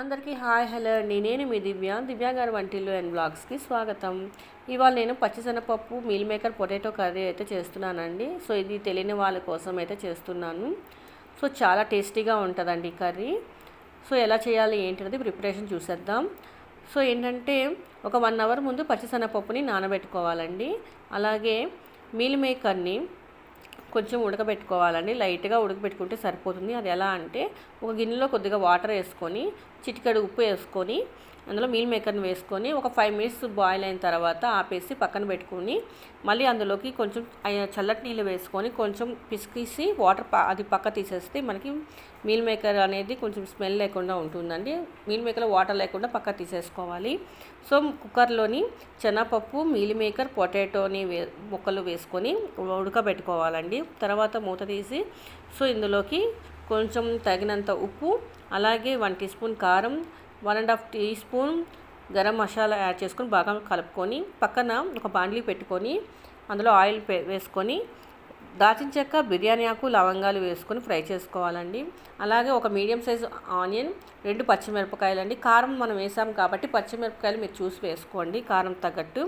అందరికీ hi hello అండి. నేను మీ దివ్య దివ్య గారి వంటిల్లు అండ్ బ్లాగ్స్కి స్వాగతం. ఇవాళ నేను పచ్చిశనగపప్పు మీల్ మేకర్ పొటాటో కర్రీ అయితే చేస్తున్నానండి. సో ఇది తెలియని వాళ్ళ కోసం అయితే చేస్తున్నాను. సో చాలా టేస్టీగా ఉంటుందండి ఈ కర్రీ. సో ఎలా చేయాలి ఏంటనేది ప్రిపరేషన్ చూసేద్దాం. సో ఏంటంటే ఒక వన్ అవర్ ముందు పచ్చిశనగపప్పుని నానబెట్టుకోవాలండి. అలాగే మీల్ మేకర్ని కొంచెం ఉడకబెట్టుకోవాలండి. లైట్గా ఉడకబెట్టుకుంటే సరిపోతుంది. అది ఎలా అంటే ఒక గిన్నెలో కొద్దిగా వాటర్ వేసుకొని చిటికెడు ఉప్పు వేసుకొని అందులో మీల్ మేకర్ని వేసుకొని ఒక ఫైవ్ మినిట్స్ బాయిల్ అయిన తర్వాత ఆపేసి పక్కన పెట్టుకొని మళ్ళీ అందులోకి కొంచెం చల్లటి నీళ్ళు వేసుకొని కొంచెం పిసికిసి వాటర్ అది పక్క తీసేస్తే మనకి మీల్ మేకర్ అనేది కొంచెం స్మెల్ లేకుండా ఉంటుందండి. మీల్ మేకర్లో వాటర్ లేకుండా పక్క తీసేసుకోవాలి. సో కుక్కర్లోని శనగపప్పు మీల్ మేకర్ పొటాటోని వే ముక్కలు వేసుకొని ఉడకబెట్టుకోవాలండి. తర్వాత మూత తీసి సో ఇందులోకి కొంచెం తగినంత ఉప్పు అలాగే వన్ టీ స్పూన్ కారం one and half teaspoon garam masala add చేసుకొని బాగా కలుపుకొని పక్కన ఒక బాండ్లీ పెట్టుకొని అందులో ఆయిల్ వేసుకొని దాచిన చెక్క బిర్యానీ ఆకు లవంగాలు వేసుకొని ఫ్రై చేసుకోవాలండి. అలాగే ఒక మీడియం సైజు ఆనియన్ రెండు పచ్చిమిరపకాయలు అండి కారం మనం వేసాం కాబట్టి పచ్చిమిరపకాయలు మీరు చూసి వేసుకోండి కారం తగ్గట్టు.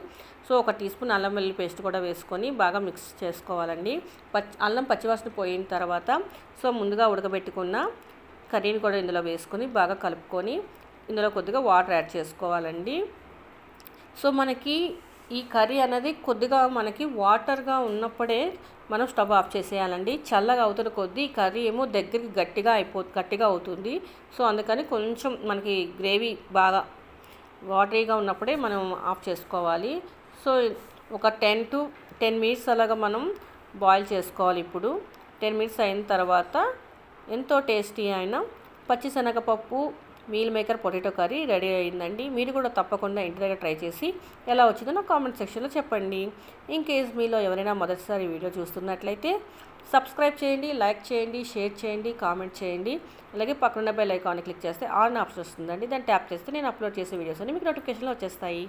సో ఒక టీ స్పూన్ అల్లం వెల్లుల్లి పేస్ట్ కూడా వేసుకొని బాగా మిక్స్ చేసుకోవాలండి. పచ్చి అల్లం పచ్చివాసన పోయిన తర్వాత సో ముందుగా ఉడకబెట్టుకున్న కర్రీని కూడా ఇందులో వేసుకొని బాగా కలుపుకొని ఇందులో కొద్దిగా వాటర్ యాడ్ చేసుకోవాలండి. సో మనకి ఈ కర్రీ అనేది కొద్దిగా మనకి వాటర్గా ఉన్నప్పుడే మనం స్టవ్ ఆఫ్ చేసేయాలండి. చల్లగా అవుతున్న కొద్దీ ఈ కర్రీ ఏమో దగ్గరికి గట్టిగా అయిపో గట్టిగా అవుతుంది. సో అందుకని కొంచెం మనకి గ్రేవీ బాగా వాటరీగా ఉన్నప్పుడే మనం ఆఫ్ చేసుకోవాలి. సో ఒక టెన్ టు టెన్ మినిట్స్ అలాగా మనం బాయిల్ చేసుకోవాలి ఇప్పుడు. టెన్ మినిట్స్ అయిన తర్వాత ఎంతో టేస్టీ అయిన పచ్చిశనగపప్పు meal maker potato curry ready అయిందండి. మీరు కూడా తప్పకుండా ఇంటి దగ్గర ట్రై చేసి ఎలా వచ్చిందో నా కామెంట్ సెక్షన్లో చెప్పండి. ఇన్ కేస్ మీలో ఎవరైనా మొదటిసారి వీడియో చూస్తున్నట్లయితే సబ్స్క్రైబ్ చేయండి లైక్ చేయండి షేర్ చేయండి కామెంట్ చేయండి. అలాగే పక్కన బెల్ ఐకాన్ క్లిక్ చేస్తే ఆన్ ఆప్షన్ వస్తుందండి. దాన్ని ట్యాప్ చేస్తే నేను అప్లోడ్ చేసే వీడియోస్ అన్ని మీకు నోటిఫికేషన్లో వచ్చేస్తాయి.